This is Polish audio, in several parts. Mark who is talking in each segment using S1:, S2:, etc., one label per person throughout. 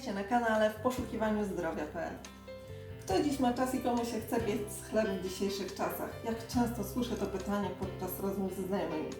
S1: Witajcie na kanale w poszukiwaniu zdrowia.pl. Kto dziś ma czas i komu się chce piec chleb w dzisiejszych czasach? Jak często słyszę to pytanie podczas rozmów ze znajomymi.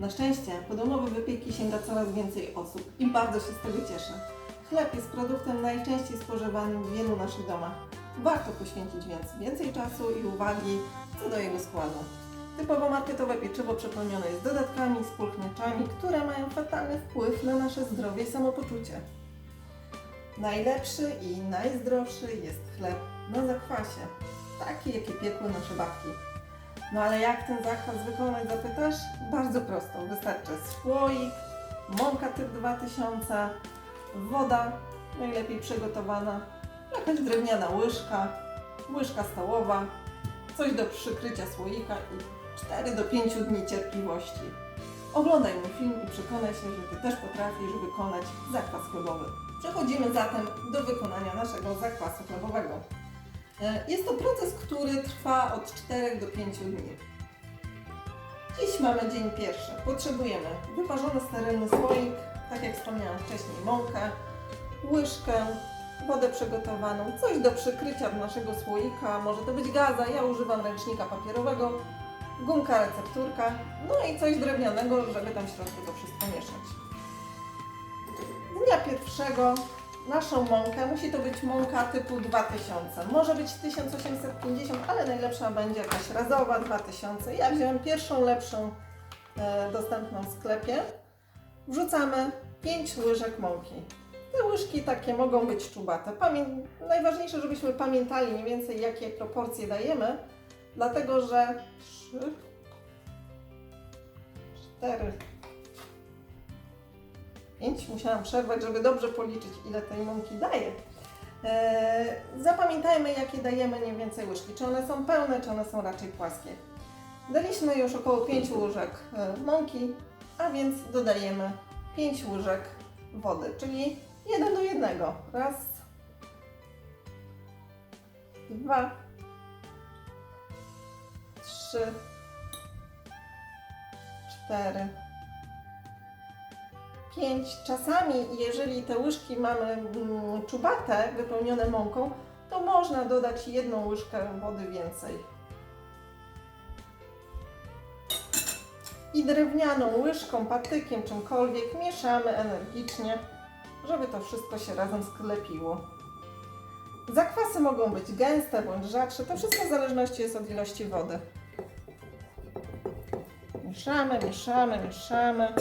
S1: Na szczęście po domowe wypieki sięga coraz więcej osób i bardzo się z tego cieszę. Chleb jest produktem najczęściej spożywanym w wielu naszych domach. Warto poświęcić więc więcej czasu i uwagi co do jego składu. Typowo marketowe pieczywo przepełnione jest dodatkami, spulchniaczami, które mają fatalny wpływ na nasze zdrowie i samopoczucie. Najlepszy i najzdrowszy jest chleb na zakwasie, taki jaki piekły nasze babki. No ale jak ten zakwas wykonać zapytasz? Bardzo prosto, wystarczy słoik, mąka typ 2000, woda, najlepiej przygotowana, jakaś drewniana łyżka, łyżka stołowa, coś do przykrycia słoika i 4 do 5 dni cierpliwości. Oglądaj mój film i przekonaj się, że Ty też potrafisz wykonać zakwas chlebowy. Przechodzimy zatem do wykonania naszego zakwasu chlebowego. E, Jest to proces, który trwa od 4 do 5 dni. Dziś mamy dzień pierwszy. Potrzebujemy wyparzony sterylny słoik, tak jak wspomniałam wcześniej, mąkę, łyżkę, wodę przygotowaną, coś do przykrycia naszego słoika, może to być gaza, ja używam ręcznika papierowego, gumka recepturka, no i coś drewnianego, żeby tam w środku to wszystko mieszać. Dnia pierwszego naszą mąkę, musi to być mąka typu 2000, może być 1850, ale najlepsza będzie jakaś razowa 2000. Ja wziąłem pierwszą lepszą e, dostępną w sklepie. Wrzucamy 5 łyżek mąki. Te łyżki takie mogą być czubate. Pamię najważniejsze, żebyśmy pamiętali mniej więcej jakie proporcje dajemy, dlatego że 3, 4, 5 musiałam przerwać, żeby dobrze policzyć, ile tej mąki daję. Eee, zapamiętajmy, jakie dajemy mniej więcej łyżki. Czy one są pełne, czy one są raczej płaskie. Daliśmy już około 5 łyżek e, mąki, a więc dodajemy 5 łyżek wody, czyli 1 do 1. Raz, dwa, trzy, cztery, pięć. Czasami, jeżeli te łyżki mamy mm, czubate, wypełnione mąką, to można dodać jedną łyżkę wody więcej. I drewnianą łyżką, patykiem, czymkolwiek mieszamy energicznie, żeby to wszystko się razem sklepiło. Zakwasy mogą być gęste bądź rzadsze, to wszystko w zależności jest od ilości wody. Mieszamy, mieszamy, mieszamy.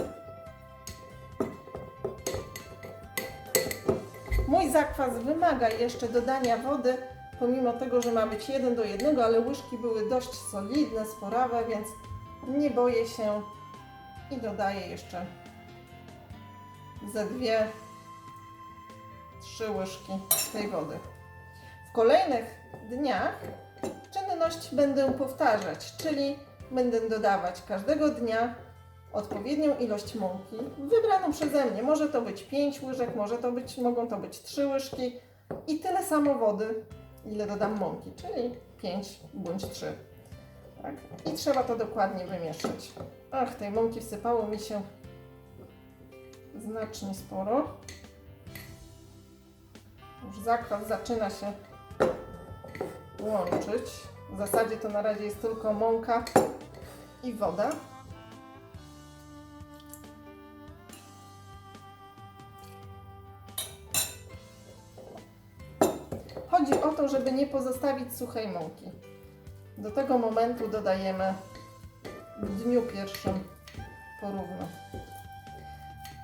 S1: Zakwas wymaga jeszcze dodania wody, pomimo tego, że ma być 1 do 1, ale łyżki były dość solidne, sporawe, więc nie boję się i dodaję jeszcze ze dwie, trzy łyżki tej wody. W kolejnych dniach czynność będę powtarzać, czyli będę dodawać każdego dnia odpowiednią ilość mąki, wybraną przeze mnie. Może to być 5 łyżek, może to być, mogą to być 3 łyżki i tyle samo wody, ile dodam mąki, czyli 5 bądź 3. Tak? I trzeba to dokładnie wymieszać. Ach, tej mąki wsypało mi się znacznie sporo. Już zakwas zaczyna się łączyć. W zasadzie to na razie jest tylko mąka i woda. To, żeby nie pozostawić suchej mąki. Do tego momentu dodajemy w dniu pierwszym porówno.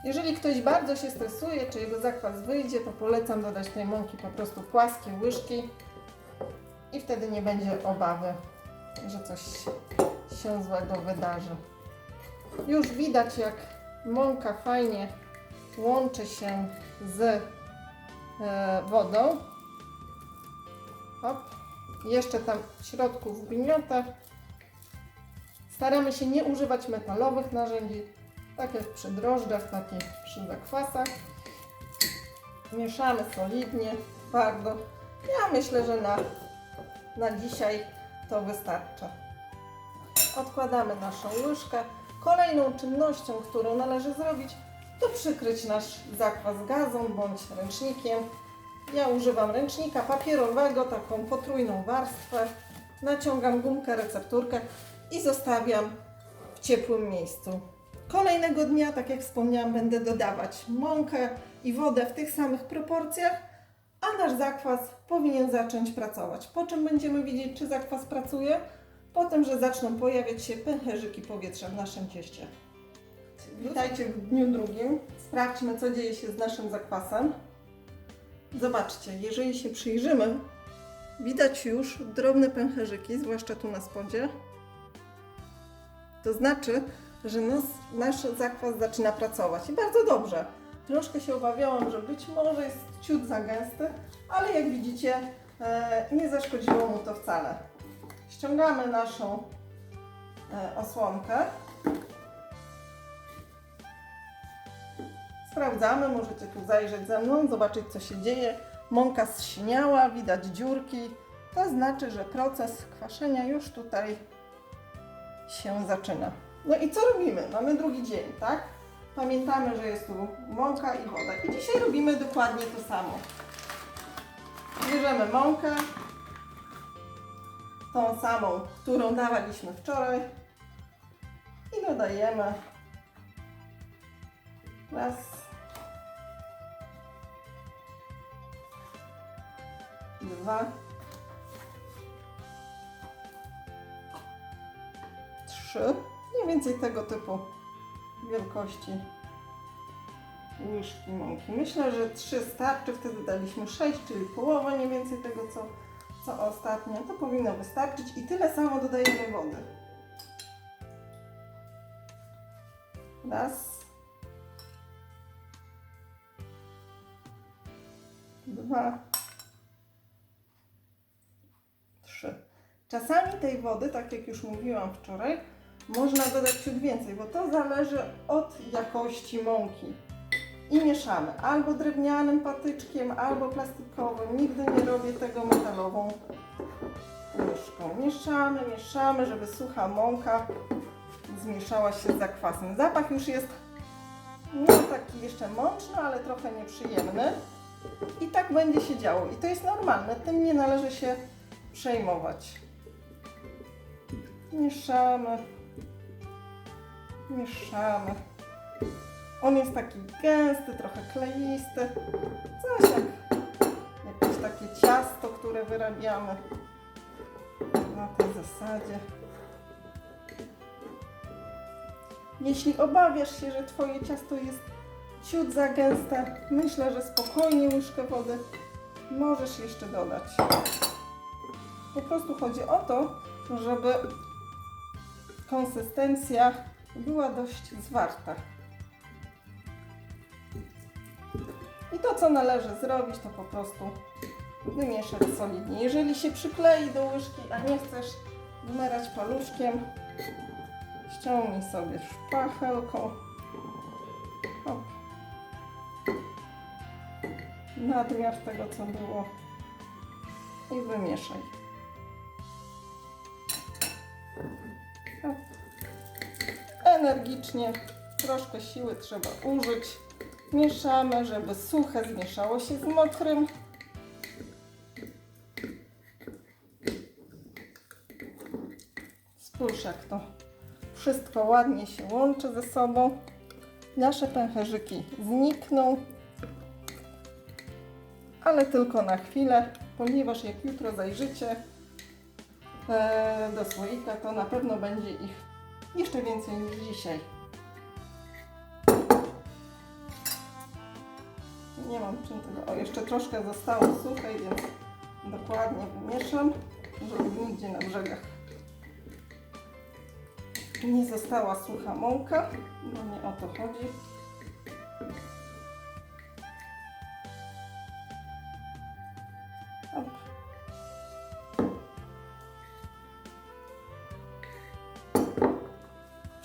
S1: Jeżeli ktoś bardzo się stresuje, czy jego zakwas wyjdzie, to polecam dodać tej mąki po prostu płaskie łyżki i wtedy nie będzie obawy, że coś się złego wydarzy. Już widać, jak mąka fajnie łączy się z e, wodą. Hop. Jeszcze tam w środku wgniota. Staramy się nie używać metalowych narzędzi, tak jak przy drożdżach, tak jak przy zakwasach. Mieszamy solidnie, bardzo. Ja myślę, że na, na dzisiaj to wystarcza. Odkładamy naszą łyżkę. Kolejną czynnością, którą należy zrobić, to przykryć nasz zakwas gazą bądź ręcznikiem. Ja używam ręcznika papierowego, taką potrójną warstwę. Naciągam gumkę, recepturkę i zostawiam w ciepłym miejscu. Kolejnego dnia, tak jak wspomniałam, będę dodawać mąkę i wodę w tych samych proporcjach, a nasz zakwas powinien zacząć pracować. Po czym będziemy widzieć, czy zakwas pracuje? Po tym, że zaczną pojawiać się pęcherzyki powietrza w naszym cieście. Witajcie w dniu drugim. Sprawdźmy, co dzieje się z naszym zakwasem. Zobaczcie, jeżeli się przyjrzymy, widać już drobne pęcherzyki, zwłaszcza tu na spodzie. To znaczy, że nas, nasz zakwas zaczyna pracować i bardzo dobrze. Troszkę się obawiałam, że być może jest ciut za gęsty, ale jak widzicie, e, nie zaszkodziło mu to wcale. Ściągamy naszą e, osłonkę. Sprawdzamy, możecie tu zajrzeć ze mną, zobaczyć co się dzieje. Mąka zsiniała, widać dziurki. To znaczy, że proces kwaszenia już tutaj się zaczyna. No i co robimy? Mamy drugi dzień, tak? Pamiętamy, że jest tu mąka i woda. I dzisiaj robimy dokładnie to samo. Bierzemy mąkę, tą samą, którą dawaliśmy wczoraj i dodajemy raz, dwa, trzy, mniej więcej tego typu wielkości łyżki mąki. Myślę, że trzy starczy, wtedy daliśmy sześć, czyli połowę mniej więcej tego, co, co ostatnio. To powinno wystarczyć i tyle samo dodajemy wody. Raz, dwa, trzy. Czasami tej wody, tak jak już mówiłam wczoraj, można dodać ciut więcej, bo to zależy od jakości mąki. I mieszamy albo drewnianym patyczkiem, albo plastikowym. Nigdy nie robię tego metalową łyżką. Mieszamy, mieszamy, żeby sucha mąka zmieszała się z zakwasem. Zapach już jest no taki jeszcze mączny, ale trochę nieprzyjemny. I tak będzie się działo. I to jest normalne, tym nie należy się przejmować. Mieszamy, mieszamy. On jest taki gęsty, trochę kleisty. Coś jak jakieś takie ciasto, które wyrabiamy na tej zasadzie. Jeśli obawiasz się, że Twoje ciasto jest ciut za gęste, myślę, że spokojnie łyżkę wody możesz jeszcze dodać. Po prostu chodzi o to, żeby konsystencja była dość zwarta. I to, co należy zrobić, to po prostu wymieszać solidnie. Jeżeli się przyklei do łyżki, a nie chcesz wmerać paluszkiem, ściągnij sobie szpachelką. Hop. Nadmiar tego, co było. I wymieszaj. Energicznie, troszkę siły trzeba użyć. Mieszamy, żeby suche zmieszało się z mokrym. Spójrz jak to wszystko ładnie się łączy ze sobą. Nasze pęcherzyki znikną, ale tylko na chwilę, ponieważ jak jutro zajrzycie e, do słoika, to na pewno będzie ich jeszcze więcej niż dzisiaj. Nie mam czym tego. O, jeszcze troszkę zostało suchej, więc dokładnie wymieszam, żeby nigdzie na brzegach nie została sucha mąka, bo nie o to chodzi.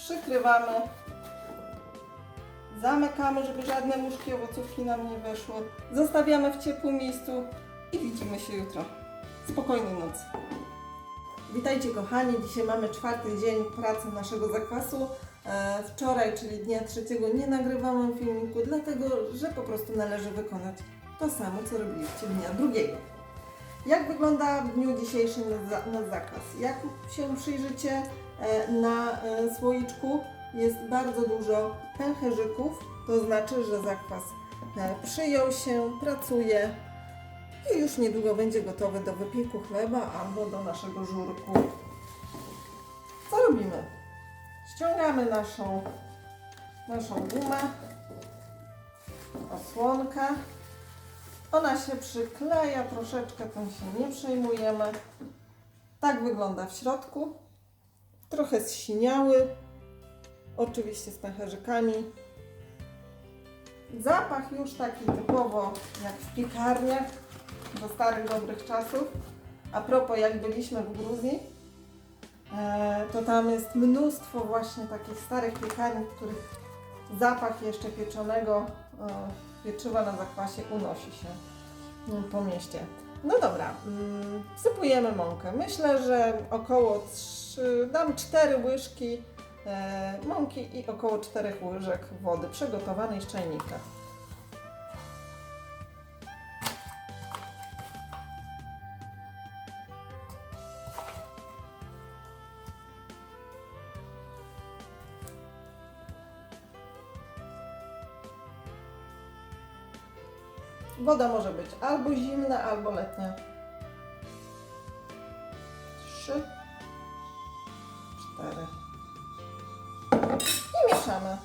S1: Przykrywamy. Zamykamy, żeby żadne muszki owocówki nam nie weszły. Zostawiamy w ciepłym miejscu i widzimy się jutro. Spokojnej nocy. Witajcie kochani, dzisiaj mamy czwarty dzień pracy naszego zakwasu. e, wczoraj, czyli dnia trzeciego, nie nagrywałam filmiku, dlatego że po prostu należy wykonać to samo, co robiliście dnia drugiego. Jak wygląda w dniu dzisiejszym nasz za- nasz zakwas? Jak się przyjrzycie na e, słoiczku, jest bardzo dużo pęcherzyków, to znaczy, że zakwas e, przyjął się, pracuje i już niedługo będzie gotowy do wypieku chleba albo do naszego żurku. Co robimy? Ściągamy naszą, naszą gumę, osłonkę. Ona się przykleja troszeczkę, tym się nie przejmujemy. Tak wygląda w środku. Trochę zsiniały, oczywiście z pęcherzykami. Zapach już taki typowo jak w piekarniach do starych dobrych czasów. A propos, jak byliśmy w Gruzji, e, to tam jest mnóstwo właśnie takich starych piekarni, których zapach jeszcze pieczonego e, pieczywa na zakwasie unosi się mm, po mieście. No dobra, mm, wsypujemy mąkę. Myślę, że około 3, dam 4 łyżki e, mąki i około 4 łyżek wody przygotowanej z czajnika. Woda może być albo zimna, albo letnia. Trzy, cztery. I mieszamy.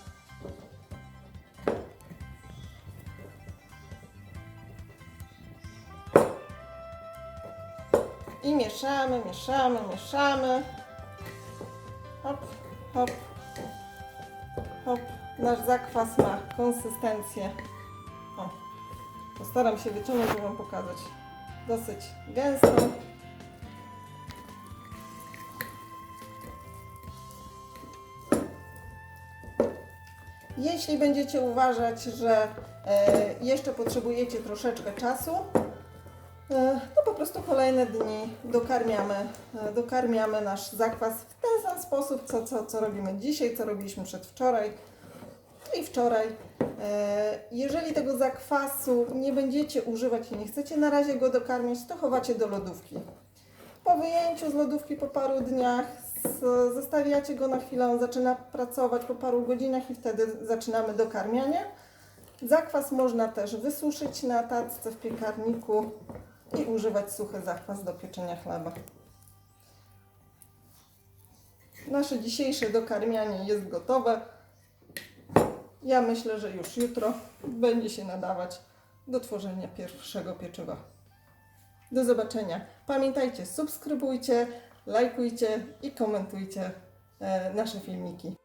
S1: I mieszamy, mieszamy, mieszamy. Hop, hop, hop. Nasz zakwas ma konsystencję. O, Postaram się wyciągnąć, żeby Wam pokazać. Dosyć gęstą. Jeśli będziecie uważać, że e, jeszcze potrzebujecie troszeczkę czasu, e, to po prostu kolejne dni dokarmiamy, e, dokarmiamy nasz zakwas w ten sam sposób, co, co, co robimy dzisiaj, co robiliśmy przedwczoraj i wczoraj. E, Jeżeli tego zakwasu nie będziecie używać i nie chcecie na razie go dokarmić, to chowacie do lodówki. Po wyjęciu z lodówki po paru dniach zostawiacie go na chwilę, on zaczyna pracować po paru godzinach i wtedy zaczynamy dokarmianie. Zakwas można też wysuszyć na tacce w piekarniku i używać suchy zakwas do pieczenia chleba. Nasze dzisiejsze dokarmianie jest gotowe. Ja myślę, że już jutro będzie się nadawać do tworzenia pierwszego pieczywa. Do zobaczenia. Pamiętajcie, subskrybujcie, lajkujcie i komentujcie e, nasze filmiki.